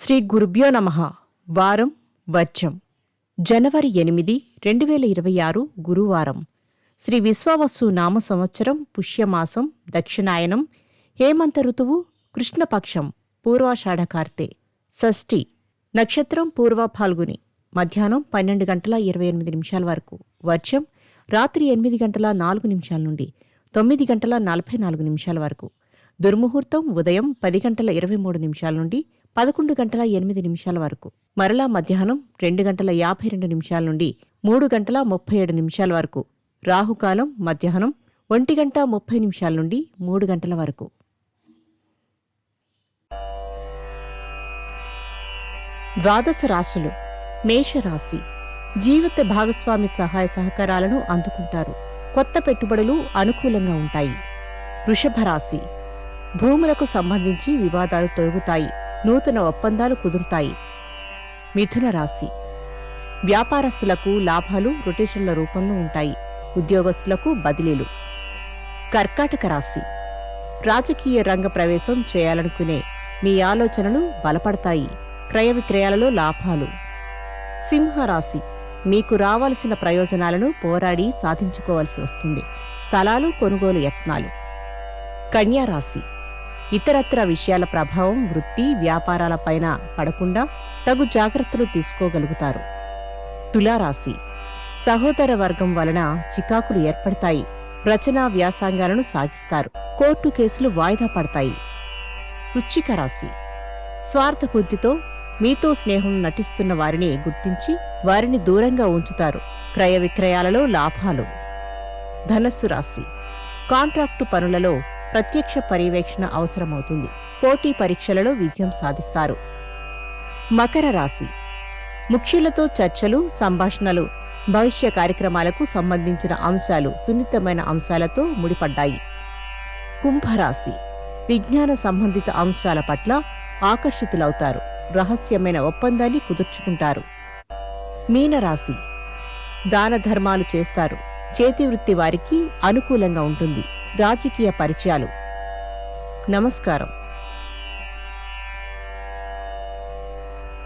శ్రీ గురుభ్యో నమ. వారం వర్జం జనవరి ఎనిమిది రెండు వేల ఇరవై ఆరు గురువారం. శ్రీ విశ్వావస్సు నామ సంవత్సరం పుష్యమాసం దక్షిణాయనం హేమంత ఋతువు కృష్ణపక్షం పూర్వాషాఢ కార్తె. షష్ఠి నక్షత్రం పూర్వ ఫాల్గుని. మధ్యాహ్నం పన్నెండు గంటల ఇరవై ఎనిమిది నిమిషాల వరకు. వర్షం రాత్రి ఎనిమిది గంటల నాలుగు నిమిషాల నుండి తొమ్మిది గంటల నలభై నాలుగు నిమిషాల వరకు. దుర్ముహూర్తం ఉదయం పది గంటల ఇరవై మూడు నిమిషాల నుండి పదకొండు గంటల ఎనిమిది నిమిషాల వరకు మరలా మధ్యాహ్నం రెండు గంటల యాభై రెండు నిమిషాల నుండి మూడు గంటల ముప్పై ఏడు నిమిషాల వరకు రాహుకాలం మధ్యాహ్నం ఒంటి గంట ముప్పై నిమిషాల నుండి మూడు గంటల వరకు. ద్వాదశ రాశులు మేషరాశి జీవిత భాగస్వామి సహాయ సహకారాలను అందుకుంటారు. కొత్త పెట్టుబడులు అనుకూలంగా ఉంటాయి. వృషభ రాశి భూములకు సంబంధించి వివాదాలు తొలగుతాయి. నూతన ఒప్పందాలు కుదురుతాయి. మిథున రాశి. వ్యాపారస్తులకు లాభాలు రొటేషన్ల రూపంలో ఉంటాయి. ఉద్యోగస్తులకు బదిలీలు. కర్కాటక రాశి. రాజకీయ రంగ ప్రవేశం చేయాలనుకునే మీ ఆలోచనలు బలపడతాయి. క్రయ విక్రయాలలో లాభాలు. సింహరాశి. మీకు రావాల్సిన ప్రయోజనాలను పోరాడి సాధించుకోవాల్సి వస్తుంది. స్థలాలు కొనుగోలు యత్నాలు. కన్యారాశి ఇతరత్ర విషయాల ప్రభావం వృత్తి వ్యాపారాలపైన పడకుండా తగు జాగ్రత్తలు తీసుకోగలుగుతారు. తులారాశి. సహోదర వర్గం వలన చికాకులు ఏర్పడతాయి. రచనా వ్యాసంగాలను సాగిస్తారు. కోర్టు కేసులు వాయిదా పడతాయి. వృచ్చిక రాశి. స్వార్థబుద్ధితో మీతో స్నేహం నటిస్తున్న వారిని గుర్తించి వారిని దూరంగా ఉంచుతారు. క్రయ విక్రయాలలో లాభాలు. ధనస్సు రాశి. కాంట్రాక్టు పనులలో ప్రత్యక్ష పర్యవేక్షణ అవసరమవుతుంది. పోటీ పరీక్షలలో విజయం సాధిస్తారు. మకర రాశి. ముఖ్యులతో చర్చలు సంభాషణలు భవిష్య కార్యక్రమాలకు సంబంధించిన అంశాలు సున్నితమైన అంశాలతో ముడిపడ్డాయి. కుంభరాశి. విజ్ఞాన సంబంధిత అంశాల పట్ల ఆకర్షితులవుతారు. రహస్యమైన ఒప్పందాన్ని కుదుర్చుకుంటారు. మీనరాశి. దాన ధర్మాలు చేస్తారు. చేతివృత్తి వారికి అనుకూలంగా ఉంటుంది. రాజకీయ పరిచయాలు. నమస్కారం.